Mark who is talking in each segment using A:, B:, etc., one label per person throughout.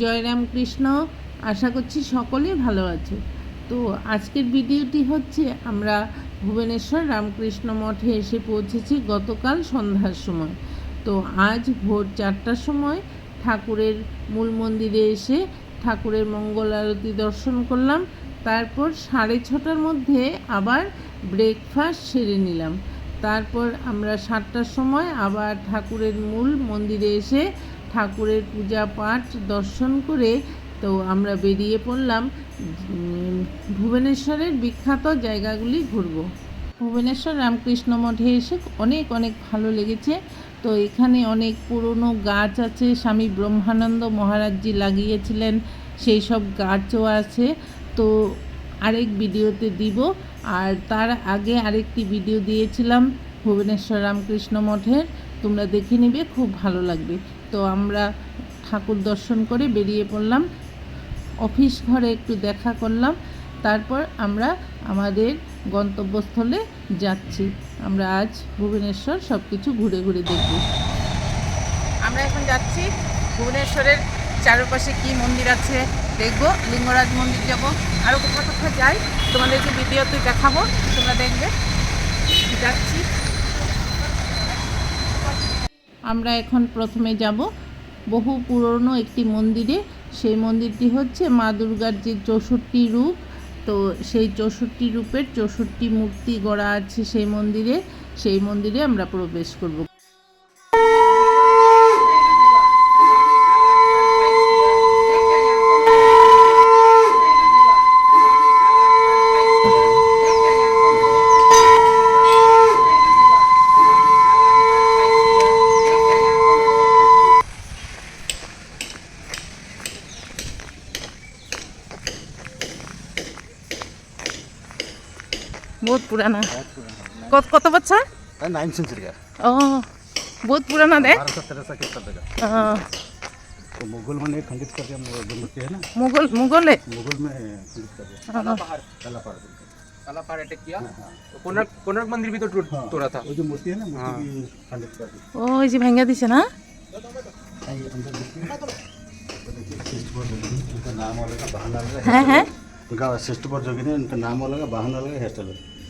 A: জয়রাম কৃষ্ণ আশা করছি সকলেই ভালো আছে। তো আজকের ভিডিওটি হচ্ছে আমরা ভুবনেশ্বর রামকৃষ্ণ মঠে এসে পৌঁছেছি গতকাল সন্ধ্যার সময়। তো আজ ভোর চারটার সময় ঠাকুরের মূল মন্দিরে এসে ঠাকুরের মঙ্গল আরতি দর্শন করলাম। তারপর সাড়ে ছটার মধ্যে আবার ব্রেকফাস্ট সেরে নিলাম। তারপর আমরা সাতটার সময় আবার ঠাকুরের মূল মন্দিরে এসে ঠাকুরের পূজা পাঠ দর্শন করে তো আমরা বেরিয়ে পড়লাম ভুবনেশ্বরের বিখ্যাত জায়গাগুলি ঘুরবো। ভুবনেশ্বর রামকৃষ্ণ মঠে এসে অনেক অনেক ভালো লেগেছে। তো এখানে অনেক পুরনো গাছ আছে, স্বামী ব্রহ্মানন্দ মহারাজজি লাগিয়েছিলেন, সেই সব গাছও আছে। তো আরেক ভিডিওতে দিব। আর তার আগে আরেকটি ভিডিও দিয়েছিলাম ভুবনেশ্বর রামকৃষ্ণ মঠের। তোমরা দেখে নিবে, খুব ভালো লাগবে। তো আমরা ঠাকুর দর্শন করে বেরিয়ে পড়লাম। অফিস ঘরে একটু দেখা করলাম। তারপর আমরা আমাদের গন্তব্যস্থলে যাচ্ছি। আমরা আজ ভুবনেশ্বর সব কিছু ঘুরে ঘুরে দেখব। আমরা এখন যাচ্ছি ভুবনেশ্বরের চারপাশে কি মন্দির আছে দেখব, লিঙ্গরাজ মন্দির যাব। আরও কোথাও কোথাও যাই, তোমাদেরকে ভিডিওতে দেখাবো, তোমরা দেখবে। যাচ্ছি। আমরা এখন প্রথমে যাব বহু পুরনো একটি মন্দিরে। সেই মন্দিরটি হচ্ছে মা দুর্গার যে চৌষট্টি রূপ। তো সেই চৌষট্টি রূপের চৌষট্টি মূর্তি গড়া আছে সেই মন্দিরে। সেই মন্দিরে আমরা প্রবেশ করব। বহুত পুরানা কত কত বছর
B: नाइन सेंचुरी का
A: ও বহুত পুরানা দেখ
B: बारह सौ तेरह सौ के तक का
A: আহ,
B: तो मुगल में खंडित करके हम लोग जो मूर्ति है ना
A: মুঘল মুঘলে
B: मुगल में खंडित कर दिया
A: আহ,
B: काला पहाड़ पे।
C: काला पहाड़ अटैक किया तो कोणार्क कोणार्क मंदिर भी तो टूट
B: हाँ,
C: तोड़ा था
B: वो जो मूर्ति है ना मूर्ति भी खंडित कर दी
A: ও এই যে ভেঙ্গা দিছে না
B: आइए अंदर देखिए तो देखिए श्रेष्ठ बोर्ड जोगिनी, उनका नाम अलग है बहाना अलग है
A: হ্যাঁ হ্যাঁ
B: उनका श्रेष्ठ बोर्ड जोगिनी है उनका नाम अलग है बहाना अलग है हेयर स्टाइल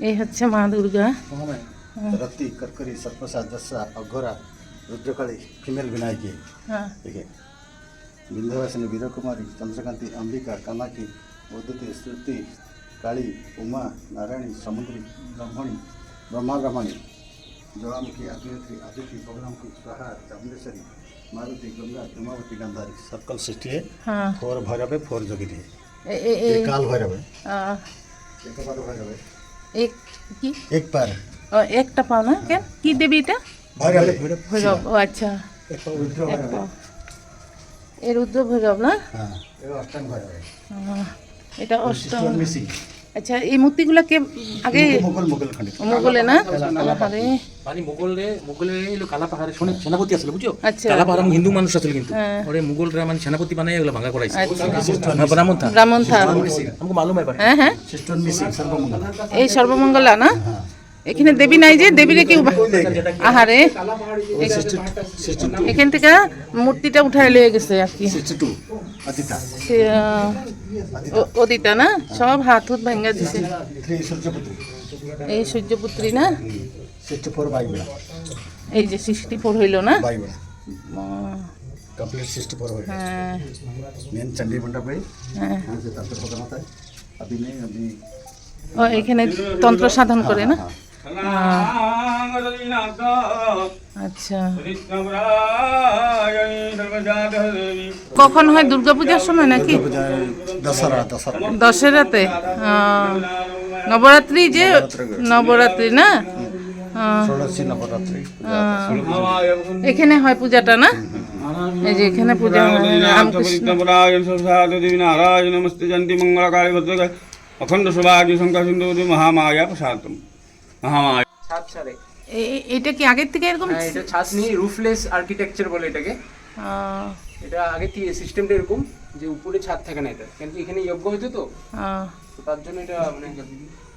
A: এই হচ্ছে মা দুর্গা
B: महामाया रत्ती करकरी सर्पसा जस्सा अघोरा रुद्रकाली फीमेल विनायकी
A: হ্যাঁ
B: देखिए विंध्यवासिनी वीर कुमारी चंद्रकांति अंबिका कामाकी उदिति श्रुति काली उमा नारायणी समुद्री ब्रह्मणी ब्रह्मा ब्रह्मणी ज्वालामुखी अग्निहोत्री अदिति बगलामुखी स्वाहा चामुंडेश्वरी मारुति गंगा हेमावती गांधारी सर्कल सृष्टि है
A: হ্যাঁ
B: फोर भैरव है फोर जोगिनी है
A: এ- এ-
B: एक
A: এ-
B: काल भैरव है
A: আহ,
B: एक बार भैरव है
A: এক কি?
B: এক পার
A: ও একটা পাও না? কেন? কি দেবী এটা? ভৈরব। ও আচ্ছা। এর উদ্র ভৈরব। না? হ্যাঁ। এটা অষ্টম। আচ্ছা এই মূর্তিগুলো কে আগে
B: মোগল মোগল খণ্ডে
A: মোগলে না? আরে
C: মানে মোগলে মোগলে এলো কালাপাহাড়ে শুনে সেনাপতি আসলে বুঝো
A: আচ্ছা।
C: কালাপাহাড় হিন্দু মানুষ আসলে কিন্তু।
A: হ্যাঁ।
C: ওরে মোগলরা মানে সেনাপতি বানাই এগুলো ভাঙা করাইছে। ব্রাহ্মণ থা
A: ব্রাহ্মণ থা
C: আমাকে মালুম
A: হ্যাঁ হ্যাঁ এই সর্বমঙ্গলা না? এখানে দেবী নাই যে দেবীরে কেউ আহারে। এখান থেকে মূর্তিটা উঠায় লয়ে গেছে আর কি। অদিতা না? সব হাত হুত ভেঙে দিছে। এই সূর্যপুত্রী না? এই যে সৃষ্টি ফোর হইল না?
B: কমপ্লিট সিক্সটি ফোর
A: হ্যাঁ।
B: মেন মণ্ডপে
A: হ্যাঁ আপনি এখানে তন্ত্র সাধন করে না? আচ্ছা। কখন হয় দুর্গাপূজার সময় নাকি? দশেরাতে নবরাত্রি যে নবরাত্রি। না? এখানে হয় পূজাটা না? এখানে পূজা
D: অখণ্ড সৌভাগ্য
C: শঙ্কা সিন্ধু
A: মহামায়া প্রসাদ এটা কি আগের থেকে এরকম
C: হ্যাঁ, এটা রুফলেস আর্কিটেকচার বলে এটাকে। এটা আগে থেকে সিস্টেমটা এরকম যে উপরে ছাদ থাকে না এটা। কিন্তু এখানে যজ্ঞ হতো তো। তার জন্য এটা মানে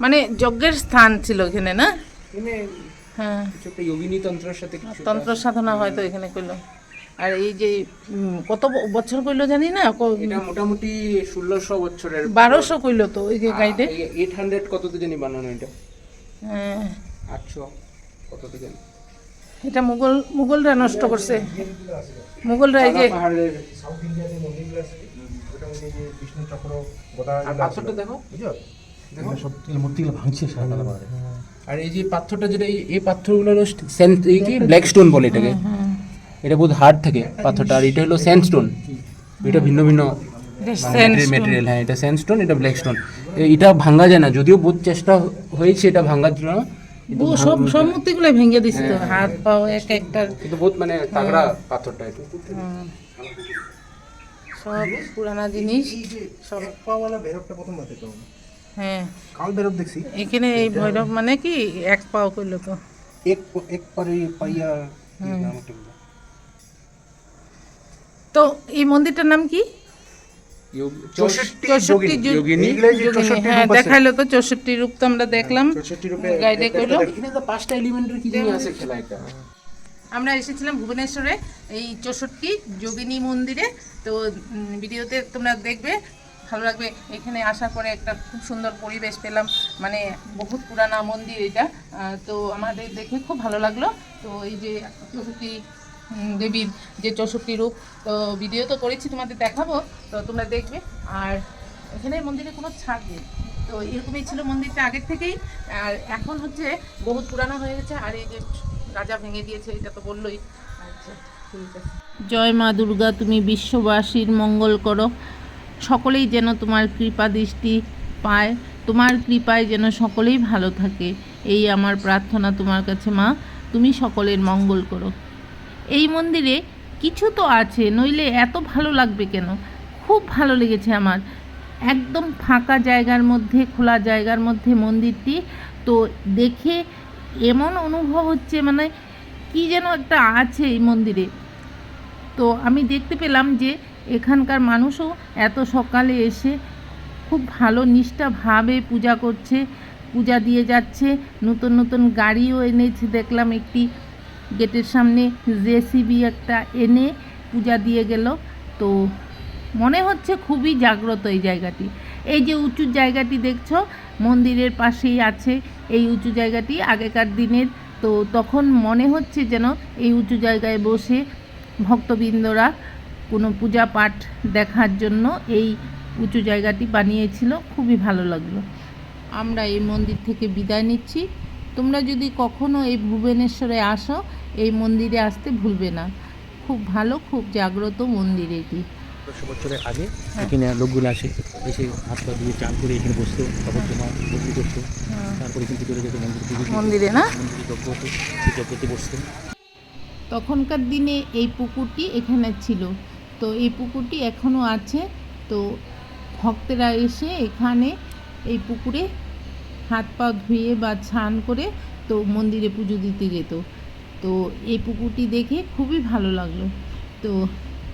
A: মানে যজ্ঞের স্থান ছিল এখানে না?
C: এখানে
A: হ্যাঁ।
C: যোগিনী তন্ত্রের সাথে
A: তন্ত্র সাধনা হয়তো এখানে করল। আর এই যে কত বছর কইলো জানি না?
C: এটা মোটামুটি ষোলোশো বছরের
A: বারোশো কইলো তো এই যে গাইডে
C: এইট হান্ড্রেড কত তো জানি বানানো এটা।
A: হ্যাঁ।
C: আটশো কততে জানি
A: এটা মুঘল মুঘলরা নষ্ট করছে। মুঘলরা এই যে
C: পাথরটা দেখো। আর এই যে পাথরটা যেটা এই- পাথরগুলো হলো স্যান্ড এই কি? ব্ল্যাক স্টোন বলে এটাকে। এটা বহুত হার্ড থাকে পাথরটা। আর এটা হলো স্যান্ডস্টোন এটা ভিন্ন ভিন্ন। মেটেরিয়াল হ্যাঁ এটা স্যান্ডস্টোন এটা ব্ল্যাক স্টোন এটা ভাঙা যায় না যদিও বহুত চেষ্টা হয়েছে এটা ভাঙার জন্য।
A: সব সব মূর্তিগুলো ভেঙে দিছে তো হাত পাও এক একটা।
C: কিন্তু বহুত মানে তাগড়া পাথরটা
A: সব পুরানা জিনিস সব।
E: পাওয়ালা ভৈরবটা প্রথম বাতে তো
A: হ্যাঁ।
E: কাল ভৈরব দেখছি
A: এখানে এই ভৈরব মানে কি এক পাও করল তো।
E: এক এক পারে পাইয়া
A: তো এই মন্দিরটার নাম কি? দেখাইলো তো চৌষট্টি রূপ তো আমরা দেখলাম। গাইডে করল
C: পাঁচটা এলিমেন্টের কি আছে খেলা একটা
A: আমরা এসেছিলাম ভুবনেশ্বরে এই চৌষট্টি যোগিনী মন্দিরে। তো ভিডিওতে তোমরা দেখবে ভালো লাগবে। এখানে আসার পরে একটা খুব সুন্দর পরিবেশ পেলাম। মানে বহুত পুরানা মন্দির এটা। আহ, তো আমাদের দেখে খুব ভালো লাগল। তো এই যে চৌষট্টি দেবীর যে চৌষট্টি রূপ, তো ভিডিও তো করেছি, তোমাদের দেখাবো, তো তোমরা দেখবে। আর এখানে মন্দিরে কোনো ছাদ নেই। তো এরকমই ছিল মন্দিরটা আগের থেকেই। আর এখন হচ্ছে বহুত পুরানো হয়ে গেছে, আর এই যে রাজা ভেঙে দিয়েছে, এটা তো বললোই। আচ্ছা ঠিক আছে। জয় মা দুর্গা, তুমি বিশ্ববাসীর মঙ্গল করো। সকলেই যেন তোমার কৃপা দৃষ্টি পায়, তোমার কৃপায় যেন সকলেই ভালো থাকে। এই আমার প্রার্থনা তোমার কাছে মা, তুমি সকলের মঙ্গল করো। এই মন্দিরে কিছু তো আছে, নইলে এত ভালো লাগবে কেন? খুব ভালো লেগেছে আমার। একদম ফাঁকা জায়গার মধ্যে, খোলা জায়গার মধ্যে মন্দিরটি। তো দেখে এমন অনুভব হচ্ছে মানে কি যেন একটা আছে এই মন্দিরে। তো আমি দেখতে পেলাম যে এখানকার মানুষও এত সকালে এসে খুব ভালো নিষ্ঠাভাবে পূজা করছে, পূজা দিয়ে যাচ্ছে। নতুন নতুন গাড়িও এনেছে, দেখলাম একটি গেটের সামনে জেসিবি একটা এনে পূজা দিয়ে গেল। তো মনে হচ্ছে খুবই জাগ্রত এই জায়গাটি। এই যে উঁচু জায়গাটি দেখছ, মন্দিরের পাশেই আছে এই উঁচু জায়গাটি আগেকার দিনের। তো তখন মনে হচ্ছে যেন এই উঁচু জায়গায় বসে ভক্তবৃন্দরা কোনো পূজা পাঠ দেখার জন্য এই উঁচু জায়গাটি বানিয়েছিল। খুবই ভালো লাগল। আমরা এই মন্দির থেকে বিদায় নিচ্ছি। তোমরা যদি কখনো এই ভুবনেশ্বরে আসো এই মন্দিরে আসতে ভুলবে না। খুব ভালো খুব জাগ্রত মন্দির এটি।
F: বছরের আগে এখানে লোকগুলো আসে এসে হাত পা দিয়ে চান করে এখানে বসতো তারপর বদলি করতো। তারপরে কিন্তু চলে যেত মন্দির
A: মন্দিরে না?
F: মন্দিরে যজ্ঞ হতো সেই যজ্ঞতে বসতো।
A: তখনকার দিনে এই পুকুরটি এখানে ছিল। তো এই পুকুরটি এখনও আছে। তো ভক্তেরা এসে এখানে এই পুকুরে হাত পা ধুয়ে বা স্নান করে তো মন্দিরে পুজো দিতে যেত তো এই পুকুরটি দেখে খুবই ভালো লাগলো তো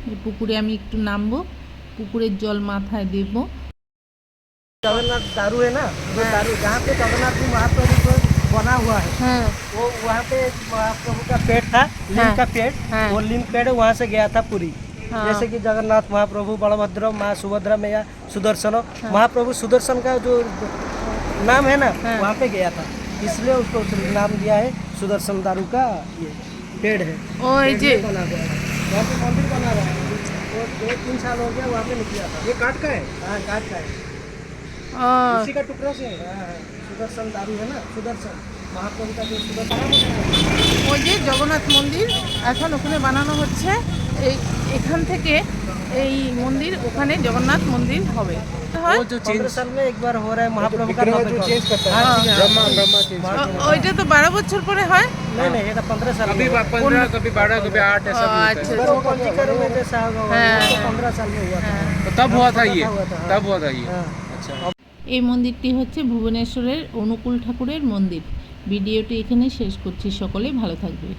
A: এই পুকুরে আমি একটু নামবো পুকুরের জল মাথায় দেবো
E: जगन्नाथ दारू है ना वो दारू जहाँ पे जगन्नाथ जी महाप्रभु को बना हुआ है
A: হ্যাঁ
E: वो वहाँ पे महाप्रभु का पेड़ था
A: हाँ।
E: लिंग का पेड़
A: हाँ।
E: वो लिंग पेड़ वहाँ से गया था पूरी
A: हाँ।
E: जैसे कि जगन्नाथ महाप्रभु बलभद्र माँ सुभद्रा मैया सुदर्शन महाप्रभु सुदर्शन का जो नाम है ना
A: हाँ।
E: वहाँ पे गया था इसलिए उसको उस नाम दिया है सुदर्शन दारू का ये पेड़ है
A: ও এই যে
E: बना हुआ है वहाँ पे मंदिर बना हुआ है वो दो तीन साल हो गया वहाँ पे निकला था ये काट का है हाँ काट का है
A: ও
E: इसी का टुकड़ा से है हाँ, सुदर्शन दारू है ना सुदर्शन महाप्रभु का जो सुदर्शन
A: ওই যে জগন্নাথ মন্দির এখন ওখানে বানানো হচ্ছে এই এখান থেকে এই মন্দির ওখানে জগন্নাথ মন্দির হবে। ওইটা তো বারো বছর পরে হয়?
E: হ্যাঁ।
C: হ্যাঁ।
A: এই মন্দিরটি হচ্ছে ভুবনেশ্বরের অনুকূল ঠাকুরের মন্দির। ভিডিওটি এখানে শেষ করছি। সকলে ভালো থাকবে।